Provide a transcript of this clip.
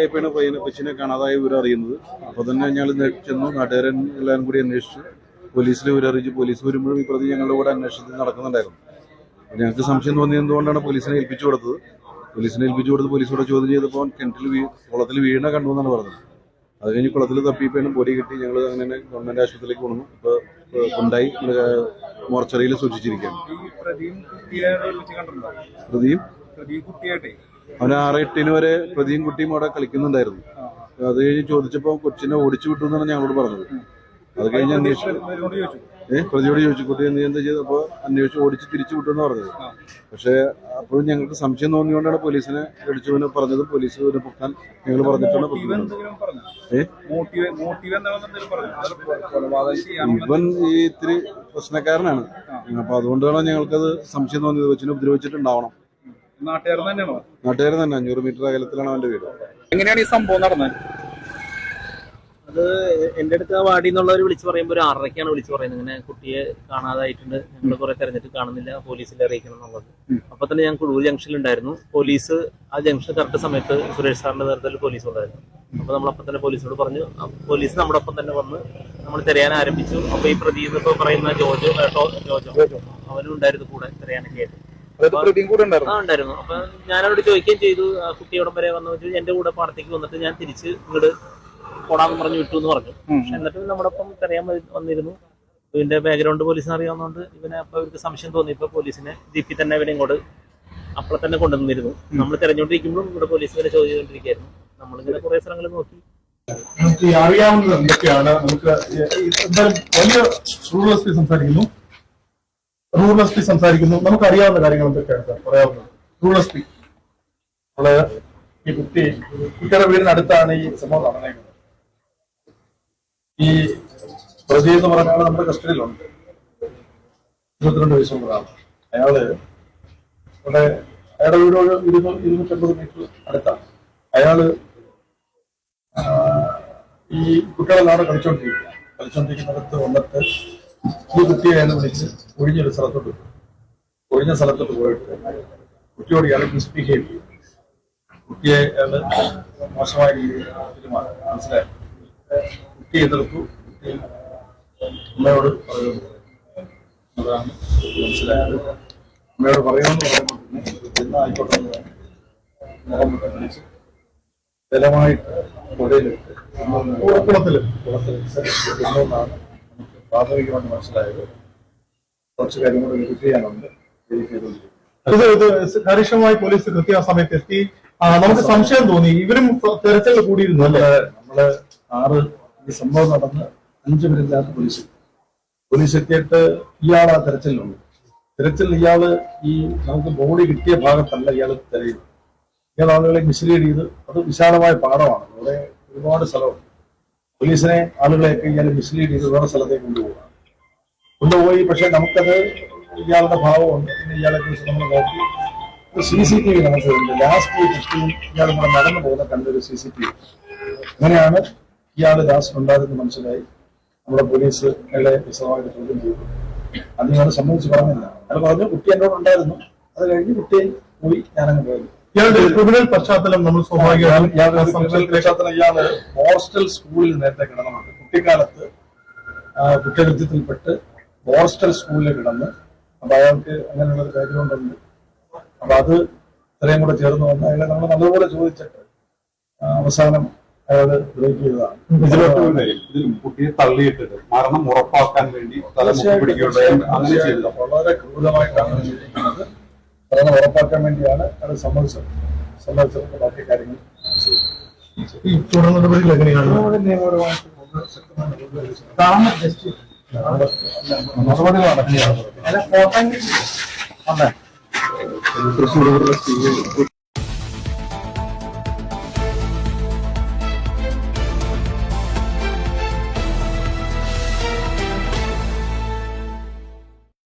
ആയപ്പോഴാണ് പയ്യനെ കൊച്ചിനെ കാണാതായ വിവരം അറിയുന്നത്. അപ്പോൾ തന്നെ ഞങ്ങൾ ചെന്നു നാട്ടുകാരൻ എല്ലാവരും കൂടി അന്വേഷിച്ചു. പോലീസിൽ വിവരം അറിയിച്ചു പോലീസ് വരുമ്പോഴും ഈ പ്രതി ഞങ്ങളുടെ കൂടെ അന്വേഷണത്തിൽ നടക്കുന്നുണ്ടായിരുന്നു. ഞങ്ങൾക്ക് സംശയം തോന്നിയത് എന്തുകൊണ്ടാണ് പോലീസിനെ ഏൽപ്പിച്ചു കൊടുത്തത്? പോലീസിനെ ഏൽപ്പിച്ചു കൊടുത്ത് പോലീസോട് ചോദ്യം ചെയ്തപ്പോൾ കിണറ്റിൽ വീ കുളത്തിൽ വീണ കണ്ടു എന്നാണ് പറഞ്ഞത്. അത് കഴിഞ്ഞ് കുളത്തിൽ തപ്പിപ്പോഴും പൊടി കിട്ടി. ഞങ്ങൾ അങ്ങനെ ഗവൺമെന്റ് ആശുപത്രിയിലേക്ക് കൊണ്ടു ഇപ്പോൾ കൊണ്ടായി. മോർച്ചറിയിൽ സൂക്ഷിച്ചിരിക്കുകയാണ്. പ്രതിയും അവൻ ആറ് എട്ടിന് വരെ പ്രതിയും കുട്ടിയും അവിടെ കളിക്കുന്നുണ്ടായിരുന്നു. അത് കഴിഞ്ഞ് ചോദിച്ചപ്പോൾ കൊച്ചിനെ ഓടിച്ചു വിട്ടു എന്നാണ് ഞങ്ങളോട് പറഞ്ഞത്. അത് കഴിഞ്ഞ് അന്വേഷിച്ചു. ഏഹ് പ്രതിയോട് ചോദിച്ചു. കുട്ടി എന്ത് എന്താ ചെയ്തപ്പോൾ അന്വേഷിച്ച് ഓടിച്ച് തിരിച്ചു വിട്ടു എന്ന് പറഞ്ഞത്. പക്ഷേ അപ്പോഴും ഞങ്ങൾക്ക് സംശയം തോന്നിയോണ്ടാണ് പോലീസിനെ വിളിച്ചുവിനെ പറഞ്ഞത്. പോലീസ് പൊക്കാൻ ഞങ്ങൾ പറഞ്ഞിട്ടാണ് ഇവൻ ഈ ഇത്തിരി പ്രശ്നക്കാരനാണ്. അപ്പൊ അതുകൊണ്ടാണ് ഞങ്ങൾക്കത് സംശയം തോന്നിയത്. കൊച്ചിനെ ഉപദ്രവിച്ചിട്ടുണ്ടാവണം. നാട്ടുകാരൻ തന്നെയാണോ? നാട്ടുകാരൻ തന്നെ അഞ്ഞൂറ് മീറ്റർ അകലത്തിലാണ് അവന്റെ വീട്. എങ്ങനെയാണ് ഈ സംഭവം നടന്നത്? അത് എന്റെ അടുത്ത് ആ വാർഡിൽ നിന്നുള്ളവർ വിളിച്ചു പറയുമ്പോൾ ഒരു ആറരയ്ക്കാണ് വിളിച്ചു പറയുന്നത്. ഇങ്ങനെ കുട്ടിയെ കാണാതായിട്ടുണ്ട്. ഞങ്ങൾ കുറെ തെരഞ്ഞിട്ട് കാണുന്നില്ല. പോലീസിൽ അറിയിക്കണം എന്നുള്ളത്. അപ്പൊ തന്നെ ഞാൻ കുഴൂർ ജംഗ്ഷനിൽ ഉണ്ടായിരുന്നു. പോലീസ് ആ ജംഗ്ഷൻ കറക്റ്റ് സമയത്ത് സുരേഷ് സാറിന്റെ നേതൃത്വത്തിൽ പോലീസ് ഉണ്ടായിരുന്നു അപ്പൊ നമ്മളപ്പം തന്നെ പോലീസിനോട് പറഞ്ഞു പോലീസ് നമ്മുടെ ഒപ്പം തന്നെ വന്ന് നമ്മൾ തിരയാൻ ആരംഭിച്ചു. അപ്പൊ ഈ പ്രതി ഇപ്പൊ പറയുന്ന ജോജോ ജോജോ അവനും ഉണ്ടായിരുന്നു കൂടെ തിരയാനൊക്കെ ആയിട്ട്. ഉണ്ടായിരുന്നു. ആ ഉണ്ടായിരുന്നു. അപ്പൊ ഞാനവിടെ ചോദിക്കുകയും ചെയ്തു. ആ കുട്ടി അവിടം വരെ വന്നു. വെച്ചു എന്റെ കൂടെ പാടത്തേക്ക് വന്നിട്ട് ഞാൻ തിരിച്ച് ഇങ്ങോട്ട് പോടാന്ന് പറഞ്ഞു വിട്ടു എന്ന് പറഞ്ഞു പക്ഷെ എന്നിട്ടും നമ്മുടെ ഒപ്പം തെരയാൻ വന്നിരുന്നു. ഇതിന്റെ ബാക്ക്ഗ്രൗണ്ട് പോലീസിന് അറിയാവുന്നതുകൊണ്ട് ഇവനെ അപ്പൊ ഇവർക്ക് സംശയം തോന്നിയപ്പോ പോലീസിനെ ജീപ്പിൽ തന്നെ ഇവനെ ഇങ്ങോട്ട് അപ്പളെ തന്നെ കൊണ്ടുവന്നിരുന്നു. നമ്മൾ തെരഞ്ഞുകൊണ്ടിരിക്കുമ്പോഴും ഇവിടെ പോലീസ് വരെ ചോദ്യം ചെയ്തുകൊണ്ടിരിക്കുകയായിരുന്നു. നമ്മളിങ്ങനെ കുറെ സ്ഥലങ്ങൾ നോക്കി. നമുക്ക് അറിയാവുന്നത് എന്തൊക്കെയാണ്? നമുക്ക് എന്തായാലും വലിയ റൂറൽ സംസാരിക്കുന്നു. റൂറൽ എസ് പി സംസാരിക്കുന്നു. നമുക്ക് അറിയാവുന്ന കാര്യങ്ങൾ എന്തൊക്കെയാണ് സാർ? പറയാവുന്നത്. റൂറൽ എസ് പി നമ്മൾ ഈ കുട്ടി കുട്ടിയുടെ വീടിനടുത്താണ് ഈ സംഭവം നടന്നേക്കുന്നത്. ഈ പ്രതി എന്ന് പറഞ്ഞാൽ നമ്മുടെ കസ്റ്റഡിയിലുണ്ട്. ഇരുപത്തിരണ്ട് വയസ്സുള്ളതാണ് അയാൾ ഇവിടെ അയാളുടെ വീടോട് ഇരുന്നൂ ഇരുന്നൂറ്റമ്പത് മീറ്റർ അടുത്താണ്. അയാൾ ഈ കുട്ടികളെല്ലാം അവിടെ കളിച്ചോണ്ടിരിക്കുക കളിച്ചോണ്ടിരിക്കുന്നിടത്ത് വന്നിട്ട് ഈ കുട്ടിയെ വിളിച്ച് ഒഴിഞ്ഞൊരു സ്ഥലത്തോട്ട് പോയി. ഒഴിഞ്ഞ സ്ഥലത്തോട്ട് പോയിട്ട് കുട്ടിയോട് ഇയാൾ മിസ്ബിഹേവ് ചെയ്യും കുട്ടിയെ അയാൾ മോശമായ രീതിയിൽ മനസ്സിലായി? കുട്ടി എതിർത്തു. കുട്ടി അമ്മയോട് പറയുന്നു. അതാണ് മനസ്സിലായത്. അമ്മയോട് പറയുമെന്ന് പറയുമ്പോൾ പിന്നെ എന്നാ ആയിക്കോട്ടെ എന്ന് പറഞ്ഞു. മുഖം വിളിച്ച് ബലമായിട്ട് പുഴയിലിട്ട് കുളത്തിൽ കുളത്തിൽ കൊണ്ടുവന്നാണ് പ്രാഥമികമായിട്ട് മനസ്സിലായത് കുറച്ച് കാര്യം കൂടെ വെരിഫൈ ചെയ്യാനുണ്ട്. വെരിഫൈ ചെയ്തുകൊണ്ടിരിക്കും ഇത് ഇത് കാര്യക്ഷമമായി പോലീസ് കൃത്യസമയത്ത് എത്തി. ആ, നമുക്ക് സംശയം തോന്നി. ഇവരും തെരച്ചിൽ കൂടിയിരുന്നു അല്ലേ? നമ്മൾ ആറ് ഈ സംഭവം നടന്ന് അഞ്ചു പേരില്ലാത്ത പോലീസ് എത്തി. പോലീസ് എത്തിയിട്ട് ഇയാൾ ആ തെരച്ചിലുണ്ട് തെരച്ചിൽ ഇയാൾ ഈ നമുക്ക് ബോഡി കിട്ടിയ ഭാഗത്തല്ല ഇയാൾ തിരയുന്നത്. ഇയാൾ ആളുകളെ മിസ്ലീഡ് ചെയ്ത് അത് വിശാലമായ പാടമാണ് അവിടെ ഒരുപാട് സ്ഥലമുണ്ട്. പോലീസിനെ ആളുകളെ ഇയാൾ മിസ്ലീഡ് ചെയ്ത് വേറെ സ്ഥലത്തേക്ക് കൊണ്ടുപോകുക കൊണ്ടുപോയി പക്ഷെ നമുക്കത് ഇയാളുടെ ഭാവമുണ്ട്. പിന്നെ ഇയാളെ കുറിച്ച് നമ്മൾ നോക്കി. സി സി ടി വി നമുക്ക് ലാസ്റ്റ് കുട്ടിയും ഇയാൾ നമ്മുടെ നടന്നു പോകുന്ന കണ്ടൊരു സി സി ടി വി അങ്ങനെയാണ് ഇയാൾ ലാസ്റ്റ് ഉണ്ടാകുന്നത് മനസ്സിലായി. നമ്മുടെ പോലീസ് അയാളെ വിശദമായിട്ട് ചോദ്യം ചെയ്തു. അത് ഞാൻ സംബന്ധിച്ച് പറഞ്ഞില്ല. അയാൾ പറഞ്ഞു കുട്ടി എന്നോട് ഉണ്ടായിരുന്നു. അത് കഴിഞ്ഞ് കുട്ടിയെ പോയി ഞാനങ്ങ് പോയി. ഇയാളുടെ ക്രിമിനൽ പശ്ചാത്തലം നമ്മൾ സ്വാഭാവികമായും ഇയാൾ ഹോസ്റ്റൽ സ്കൂളിൽ നേരത്തെ കിടന്നുണ്ട് കുട്ടിക്കാലത്ത് കുറ്റകൃത്യത്തിൽപ്പെട്ട് ഹോസ്റ്റൽ സ്കൂളിൽ കിടന്ന് അപ്പൊ അയാൾക്ക് അങ്ങനെയുള്ള ഒരു ബാക്ക്ഗ്രൗണ്ട് ഉണ്ട്. അപ്പൊ അത് ഇത്രയും കൂടെ ചേർന്ന് വന്ന് അയാളെ നമ്മൾ നല്ലപോലെ ചോദിച്ചിട്ട് അവസാനം അയാൾ ബ്രേക്ക് ചെയ്തതാണ്. ഇതിൽ കുട്ടിയെ തള്ളിയിട്ടിട്ട് മരണം ഉറപ്പാക്കാൻ വേണ്ടി വളരെ ക്രൂരമായിട്ടാണ് ചെയ്തിരിക്കുന്നത്. അതാണ് ഉറപ്പാക്കാൻ വേണ്ടിയാണ് അത് സമ്മതിച്ചത്. സമ്മതിച്ചതിന്റെ ബാക്കി കാര്യങ്ങൾ ഈ തുടർ നടപടികൾ എങ്ങനെയാണ്? നിയമപരമായിട്ട് ഒന്ന് ശക്തമായ നടപടികൾ നടക്കുകയാണ് തൃശ്ശൂർ